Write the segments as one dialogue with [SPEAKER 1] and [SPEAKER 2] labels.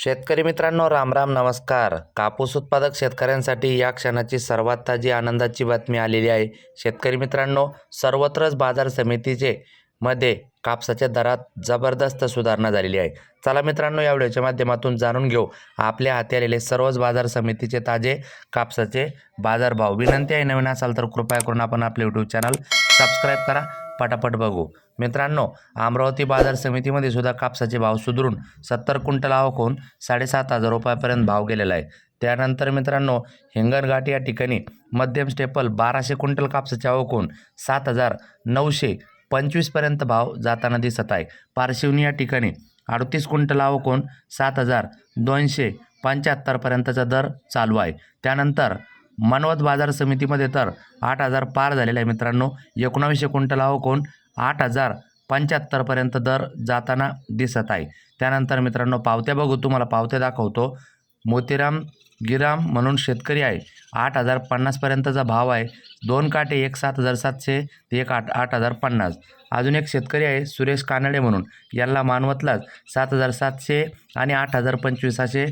[SPEAKER 1] शेतकरी मित्रांनो राम राम नमस्कार. कापूस उत्पादक शेतकऱ्यांसाठी या क्षणाची सर्वात ताजी आनंदाची बातमी आलेली आहे. शेतकरी मित्रांनो सर्वत्रच बाजार समितीचे मध्ये कापसाच्या दरात जबरदस्त सुधारणा झालेली आहे. चला मित्रांनो या व्हिडिओच्या माध्यमातून जाणून घेऊ. आपल्या हाती आलेले सर्वच बाजार समितीचे ताजे कापसाचे बाजारभाव. विनंती आहे नवीन असाल तर कृपया करून आपण आपले यूट्यूब चॅनल सबस्क्राईब करा. पटापट बघू. मित्रांनो अमरावती बाजार समितीमध्ये सुद्धा कापसाचे भाव सुधारून सत्तर क्विंटल आवक होऊन साडेसात हजार रुपयापर्यंत भाव गेलेला आहे. त्यानंतर मित्रांनो हिंगणघाट या ठिकाणी मध्यम स्टेपल बाराशे क्विंटल कापसाचे आवक होऊन सात हजार नऊशे पंचवीसपर्यंत भाव जाताना दिसत आहे. पारशिवनी या ठिकाणी अडतीस क्विंटल आवक होऊन सात हजार दोनशे पंच्याहत्तरपर्यंतचा दर चालू आहे. त्यानंतर मनवत बाजार समितीमध्ये तर आठ हजार पार झालेला आहे मित्रांनो. एकोणावीसशे क्विंटल आवक आठ हजार पंच्याहत्तरपर्यंत दर जाताना दिसत आहे. त्यानंतर मित्रांनो पावत्या बघू तुम्हाला पावत्या दाखवतो. मोतीराम गिराम म्हणून शेतकरी आहे आठ हजार पन्नासपर्यंतचा भाव आहे. दोन काटे एक सात हजार सातशे ते एक आठ आठ हजार पन्नास. अजून एक शेतकरी आहे सुरेश कानडे म्हणून. यांना मानवतलाच सात हजार सातशे आणि आठ हजार पंचवीस असे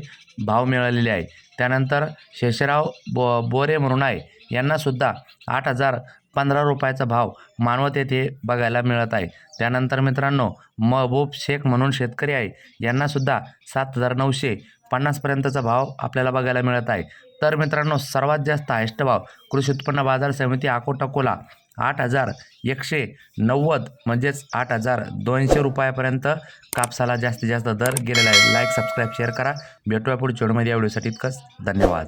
[SPEAKER 1] भाव मिळालेले आहे. त्यानंतर शेषराव बो बोरे म्हणून आहे. यांनासुद्धा आठ हजार पंधरा रुपयाचा भाव मानवत येथे बघायला मिळत आहे. त्यानंतर मित्रांनो महबूब शेख म्हणून शेतकरी आहे. यांनासुद्धा सात हजार नऊशे पन्नासपर्यंतचा भाव आपल्याला बघायला मिळत आहे. तर मित्रांनो सर्वात जास्त हायस्ट भाव कृषी उत्पन्न बाजार समिती अकोट आठ हजार एकशे नव्वद म्हणजेच आठ हजार दोनशे रुपयापर्यंत कापसाला जास्तीत जास्त दर गेलेला आहे. लाईक सबस्क्राईब शेअर करा. भेटूया पुढच्या व्हिडिओमध्ये. या व्हिडिओसाठी इतकंच. धन्यवाद.